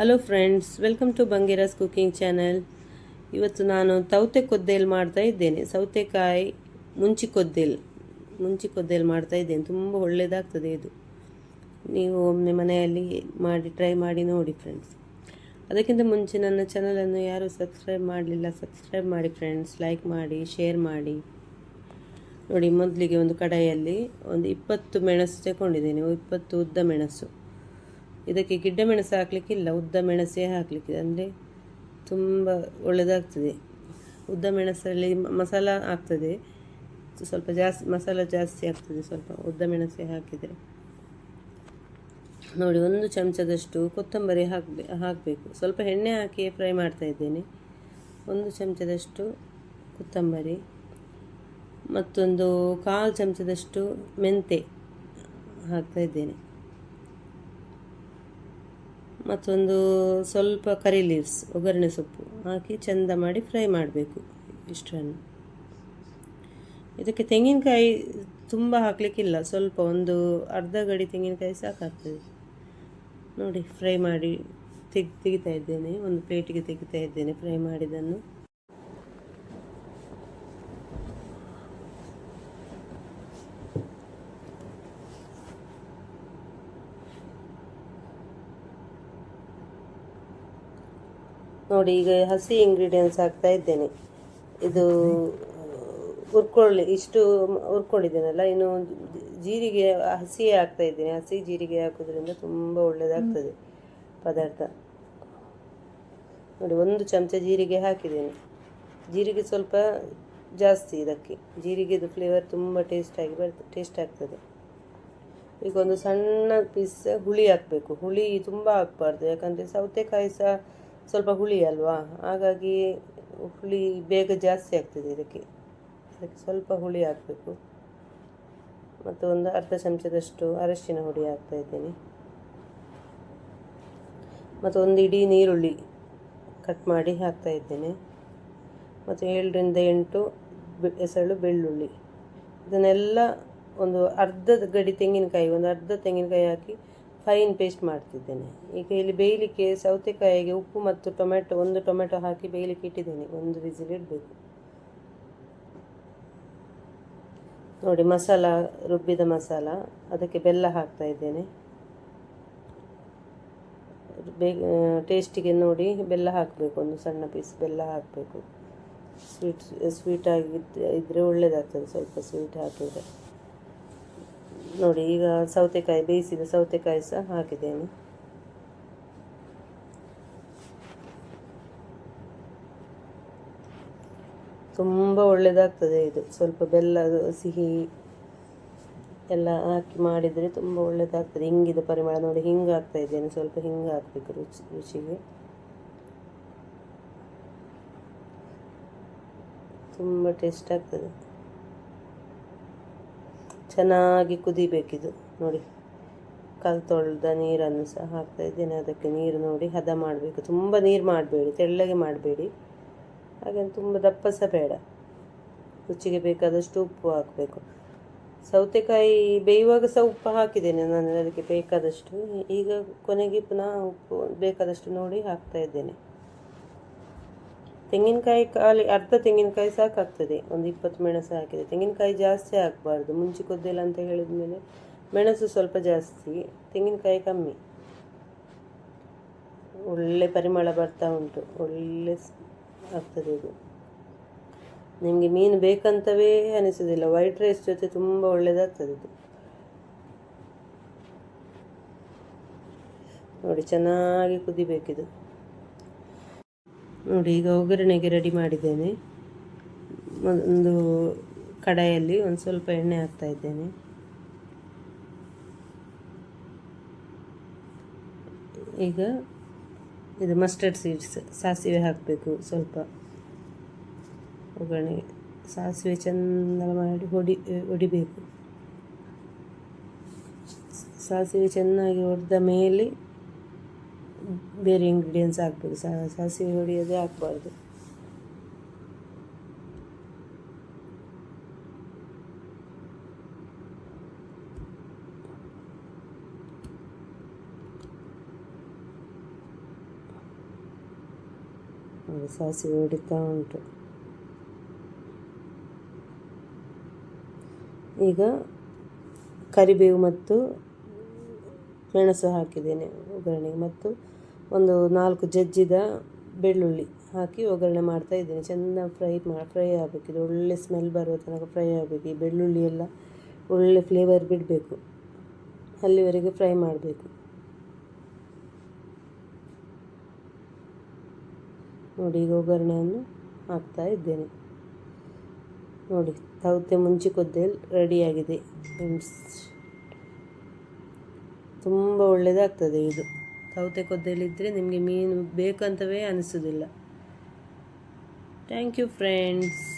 Hello friends welcome to Bangera's cooking channel ಇವತ್ತು ನಾನು ತೌತೆ ಕೊದ್ದೇಲ್ ಮಾಡ್ತಾ ಇದ್ದೇನೆ. ಸೌತೆಕಾಯಿ ಮುಂಚಿ ಕೊದ್ದೇಲ್ ಮುಂಚಿ ಕೊದ್ದೇಲ್ ಮಾಡ್ತಾ ಇದ್ದೇನೆ. ತುಂಬ ಒಳ್ಳೆಯದಾಗ್ತದೆ ಇದು. ನೀವು ಒಮ್ಮೆ ಮನೆಯಲ್ಲಿ ಮಾಡಿ ಟ್ರೈ ಮಾಡಿ ನೋಡಿ ಫ್ರೆಂಡ್ಸ್ ಅದಕ್ಕಿಂತ ಮುಂಚೆ ನನ್ನ ಚಾನಲನ್ನು ಯಾರೂ ಸಬ್ಸ್ಕ್ರೈಬ್ ಮಾಡಲಿಲ್ಲ ಸಬ್ಸ್ಕ್ರೈಬ್ ಮಾಡಿ ಫ್ರೆಂಡ್ಸ್ ಲೈಕ್ ಮಾಡಿ ಶೇರ್ ಮಾಡಿ. ನೋಡಿ, ಮೊದಲಿಗೆ ಒಂದು ಕಡಾಯಲ್ಲಿ ಒಂದು ಇಪ್ಪತ್ತು ಮೆಣಸು ತಗೊಂಡಿದ್ದೇನೆ ಇಪ್ಪತ್ತು ಉದ್ದ ಮೆಣಸು. ಇದಕ್ಕೆ ಗಿಡ್ಡ ಮೆಣಸು ಹಾಕಲಿಕ್ಕಿಲ್ಲ ಉದ್ದ ಮೆಣಸೇ ಹಾಕಲಿಕ್ಕೆ. ಅಂದರೆ ತುಂಬ ಒಳ್ಳೆಯದಾಗ್ತದೆ ಉದ್ದ ಮೆಣಸಲ್ಲಿ ಮಸಾಲ ಆಗ್ತದೆ. ಸ್ವಲ್ಪ ಜಾಸ್ತಿ, ಮಸಾಲ ಜಾಸ್ತಿ ಆಗ್ತದೆ ಸ್ವಲ್ಪ ಉದ್ದ ಮೆಣಸೇ ಹಾಕಿದರೆ. ನೋಡಿ, ಒಂದು ಚಮಚದಷ್ಟು ಕೊತ್ತಂಬರಿ ಹಾಕಬೇ, ಹಾಕಬೇಕು. ಸ್ವಲ್ಪ ಎಣ್ಣೆ ಹಾಕಿ ಫ್ರೈ ಮಾಡ್ತಾ ಇದ್ದೇನೆ. ಒಂದು ಚಮಚದಷ್ಟು ಕೊತ್ತಂಬರಿ, ಮತ್ತೊಂದು ಕಾಲು ಚಮಚದಷ್ಟು ಮೆಂತೆ ಹಾಕ್ತಾ ಇದ್ದೇನೆ. ಮತ್ತೊಂದು ಸ್ವಲ್ಪ ಕರಿ ಲೀವ್ಸ್ ಒಗ್ಗರಣೆ ಸೊಪ್ಪು ಹಾಕಿ ಚೆಂದ ಮಾಡಿ ಫ್ರೈ ಮಾಡಬೇಕು ಇಷ್ಟನ್ನು. ಇದಕ್ಕೆ ತೆಂಗಿನಕಾಯಿ ತುಂಬ ಹಾಕಲಿಕ್ಕಿಲ್ಲ, ಸ್ವಲ್ಪ ಒಂದು ಅರ್ಧ ಗಡಿ ತೆಂಗಿನಕಾಯಿ ಸಾಕಾಗ್ತದೆ ನೋಡಿ ಫ್ರೈ ಮಾಡಿ ತೆಗ್, ತೆಗಿತಾ ಇದ್ದೇನೆ, ಒಂದು ಪ್ಲೇಟಿಗೆ ತೆಗಿತಾ ಇದ್ದೇನೆ ಫ್ರೈ ಮಾಡಿದ್ದನ್ನು. ನೋಡಿ ಈಗ ಹಸಿ ಇಂಗ್ರೀಡಿಯೆಂಟ್ಸ್ ಹಾಕ್ತಾ ಇದ್ದೇನೆ. ಇದು ಹುರ್ಕೊಳ್ಳಿ, ಇಷ್ಟು ಹುರ್ಕೊಂಡಿದ್ದೇನಲ್ಲ, ಇನ್ನು ಜೀರಿಗೆ ಹಸಿಯೇ ಹಾಕ್ತಾ ಇದ್ದೇನೆ. ಹಸಿ ಜೀರಿಗೆ ಹಾಕೋದ್ರಿಂದ ತುಂಬ ಒಳ್ಳೆಯದಾಗ್ತದೆ ಪದಾರ್ಥ. ನೋಡಿ, ಒಂದು ಚಮಚ ಜೀರಿಗೆ ಹಾಕಿದ್ದೇನೆ. ಜೀರಿಗೆ ಸ್ವಲ್ಪ ಜಾಸ್ತಿ ಇದಕ್ಕೆ. ಜೀರಿಗೆದು ಫ್ಲೇವರ್ ತುಂಬ ಟೇಸ್ಟಾಗಿ ಬರ್ತದೆ ಟೇಸ್ಟ್ ಆಗ್ತದೆ. ಈಗ ಒಂದು ಸಣ್ಣ ಪೀಸ್ ಹುಳಿ ಹಾಕಬೇಕು. ಹುಳಿ ತುಂಬ ಹಾಕ್ಬಾರ್ದು. ಯಾಕಂದರೆ ಸೌತೆಕಾಯಿ ಸಹ ಸ್ವಲ್ಪ ಹುಳಿ ಅಲ್ವಾ? ಹಾಗಾಗಿ ಹುಳಿ ಬೇಗ ಜಾಸ್ತಿ ಆಗ್ತದೆ ಇದಕ್ಕೆ. ಅದಕ್ಕೆ ಸ್ವಲ್ಪ ಹುಳಿ ಹಾಕಬೇಕು. ಮತ್ತು ಒಂದು ಅರ್ಧ ಚಮಚದಷ್ಟು ಅರಶಿನ ಹುಡಿ ಹಾಕ್ತಾ ಇದ್ದೇನೆ. ಮತ್ತು ಒಂದು ಇಡೀ ನೀರುಳ್ಳಿ ಕಟ್ ಮಾಡಿ ಹಾಕ್ತಾ ಇದ್ದೇನೆ. ಮತ್ತು ಏಳರಿಂದ ಎಂಟು ಹೆಸರು ಬೆಳ್ಳುಳ್ಳಿ. ಇದನ್ನೆಲ್ಲ ಒಂದು ಅರ್ಧ ಗಡಿ ತೆಂಗಿನಕಾಯಿ, ಒಂದು ಅರ್ಧ ತೆಂಗಿನಕಾಯಿ ಹಾಕಿ ಫೈನ್ ಪೇಸ್ಟ್ ಮಾಡ್ತಿದ್ದೇನೆ. ಈಗ ಇಲ್ಲಿ ಬೇಯಲಿಕ್ಕೆ ಸೌತೆಕಾಯಿಗೆ ಉಪ್ಪು ಮತ್ತು ಟೊಮೆಟೊ, ಒಂದು ಟೊಮೆಟೊ ಹಾಕಿ ಬೇಯಲಿಕ್ಕೆ ಇಟ್ಟಿದ್ದೇನೆ. ಒಂದು ವಿಸಿಲ್ ಇಡಬೇಕು. ನೋಡಿ, ಮಸಾಲ, ರುಬ್ಬಿದ ಮಸಾಲ, ಅದಕ್ಕೆ ಬೆಲ್ಲ ಹಾಕ್ತಾ ಇದ್ದೇನೆ. ಬೇ, ಟೇಸ್ಟಿಗೆ ನೋಡಿ, ಬೆಲ್ಲ ಹಾಕಬೇಕು. ಒಂದು ಸಣ್ಣ ಪೀಸ್ ಬೆಲ್ಲ ಹಾಕಬೇಕು. ಸ್ವೀಟ್ ಸ್ವೀಟ್ ಆಗಿದ್ದರೆ ಇದ್ದರೆ ಒಳ್ಳೆಯದಾಗ್ತದೆ ಸ್ವಲ್ಪ ಸ್ವೀಟ್ ಹಾಕಿದರೆ. ನೋಡಿ, ಈಗ ಸೌತೆಕಾಯಿ, ಬೇಯಿಸಿದ ಸೌತೆಕಾಯಿ ಸಹ ಹಾಕಿದ್ದೇನೆ. ತುಂಬ ಒಳ್ಳೆಯದಾಗ್ತದೆ ಇದು. ಸ್ವಲ್ಪ ಬೆಲ್ಲ, ಸಿಹಿ ಎಲ್ಲ ಹಾಕಿ ಮಾಡಿದರೆ ತುಂಬ ಒಳ್ಳೆಯದಾಗ್ತದೆ ಹಿಂಗಿದ ಪರಿಮಳ ನೋಡಿ ಹಿಂಗೆ ಇದ್ದೇನೆ. ಸ್ವಲ್ಪ ಹಿಂಗೆ ಹಾಕಬೇಕು ರುಚಿ, ರುಚಿಗೆ. ತುಂಬ ಟೇಸ್ಟ್ ಆಗ್ತದೆ. ಚೆನ್ನಾಗಿ ಕುದಿಬೇಕಿದು. ನೋಡಿ, ಕಲ್ ತೊಳೆದ ನೀರನ್ನು ಸಹ ಹಾಕ್ತಾ ಇದ್ದೇನೆ. ಅದಕ್ಕೆ ನೀರು ನೋಡಿ, ಹದ ಮಾಡಬೇಕು. ತುಂಬ ನೀರು ಮಾಡಬೇಡಿ, ತೆಳ್ಳಗೆ ಮಾಡಬೇಡಿ. ಹಾಗೆ ತುಂಬ ದಪ್ಪ ಸಹ ಬೇಡ. ರುಚಿಗೆ ಬೇಕಾದಷ್ಟು ಉಪ್ಪು ಹಾಕಬೇಕು. ಸೌತೆಕಾಯಿ ಬೇಯುವಾಗ ಸಹ ಉಪ್ಪು ಹಾಕಿದ್ದೇನೆ. ನಾನು ಅದಕ್ಕೆ ಬೇಕಾದಷ್ಟು. ಈಗ ಕೊನೆಗೆ ಪುನಃ ಉಪ್ಪು ಬೇಕಾದಷ್ಟು ನೋಡಿ ಹಾಕ್ತಾ ಇದ್ದೇನೆ. ತೆಂಗಿನಕಾಯಿ ಖಾಲಿ ಅರ್ಧ ತೆಂಗಿನಕಾಯಿ ಸಾಕಾಗ್ತದೆ. ಒಂದು ಇಪ್ಪತ್ತು ಮೆಣಸು ಹಾಕಿದೆ ತೆಂಗಿನಕಾಯಿ ಜಾಸ್ತಿ ಹಾಕಬಾರ್ದು ಮುಂಚೆ ಕೊದ್ದಿಲ್ಲ ಅಂತ ಹೇಳಿದ ಮೇಲೆ ಮೆಣಸು ಸ್ವಲ್ಪ ಜಾಸ್ತಿ, ತೆಂಗಿನಕಾಯಿ ಕಮ್ಮಿ. ಒಳ್ಳೆ ಪರಿಮಳ ಬರ್ತಾ ಉಂಟು. ಒಳ್ಳೆ ಆಗ್ತದೆ ಇದು. ನಿಮಗೆ ಮೀನು ಬೇಕಂತವೇ ಅನಿಸೋದಿಲ್ಲ. ವೈಟ್ ರೈಸ್ ಜೊತೆ ತುಂಬ ಒಳ್ಳೆಯದಾಗ್ತದೆ ಇದು. ನೋಡಿ, ಚೆನ್ನಾಗಿ ಕುದಿಬೇಕಿದು. ನೋಡಿ, ಈಗ ಒಗ್ಗರಣೆಗೆ ರೆಡಿ ಮಾಡಿದ್ದೇನೆ. ಒಂದು ಕಡಾಯಲ್ಲಿ ಒಂದು ಸ್ವಲ್ಪ ಎಣ್ಣೆ ಹಾಕ್ತಾ ಇದ್ದೇನೆ. ಈಗ ಇದು ಮಸ್ಟರ್ಡ್ ಸೀಡ್ಸ್ ಸಾಸಿವೆ ಹಾಕಬೇಕು ಸ್ವಲ್ಪ. ಒಗ್ಗರಣೆ ಸಾಸಿವೆ ಚೆಂದ ಮಾಡಿ ಹೊಡಿ, ಹೊಡಿಬೇಕು. ಸಾಸಿವೆ ಚೆನ್ನಾಗಿ ಹೊಡೆದ ಮೇಲೆ ಬೇರೆ ಇಂಗ್ರೀಡಿಯೆಂಟ್ಸ್ ಹಾಕಬೇಕು ಸಾಸಿವೆ ಹೊಡಿಯೋದೇ ಹಾಕ್ಬಾರ್ದು. ಸಾಸಿವೆ ಹೊಡಿತಾ ಉಂಟು. ಈಗ ಕರಿಬೇವು ಮತ್ತು ಮೆಣಸು ಹಾಕಿದ್ದೇನೆ ಒಗ್ಗರಣೆಗೆ. ಮತ್ತು ಒಂದು ನಾಲ್ಕು ಜಜ್ಜಿದ ಬೆಳ್ಳುಳ್ಳಿ ಹಾಕಿ ಒಗ್ಗರಣೆ ಮಾಡ್ತಾ ಇದ್ದೇನೆ. ಚೆಂದ ಫ್ರೈ ಮಾ, ಫ್ರೈ ಆಗಬೇಕು. ಇದು ಒಳ್ಳೆ ಸ್ಮೆಲ್ ಬರುವ ತನಕ ಫ್ರೈ ಆಗಬೇಕು. ಈ ಬೆಳ್ಳುಳ್ಳಿ ಎಲ್ಲ ಒಳ್ಳೆ ಫ್ಲೇವರ್ ಬಿಡಬೇಕು. ಅಲ್ಲಿವರೆಗೆ ಫ್ರೈ ಮಾಡಬೇಕು. ನೋಡಿ, ಈಗ ಒಗ್ಗರಣೆಯನ್ನು ಹಾಕ್ತಾ ಇದ್ದೇನೆ. ನೋಡಿ ತವತೆ ಮುಂಚಿಕೊದ್ದೇಲ್ ರೆಡಿಯಾಗಿದೆ ಫ್ರೆಂಡ್ಸ್. ತುಂಬ ಒಳ್ಳೆಯದಾಗ್ತದೆ ಇದು. ಸೌತೆ ಕೊದ್ದೇಲಿದ್ದರೆ ನಿಮಗೆ ಮೀನು ಬೇಕಂತವೇ ಅನಿಸೋದಿಲ್ಲ. Thank you friends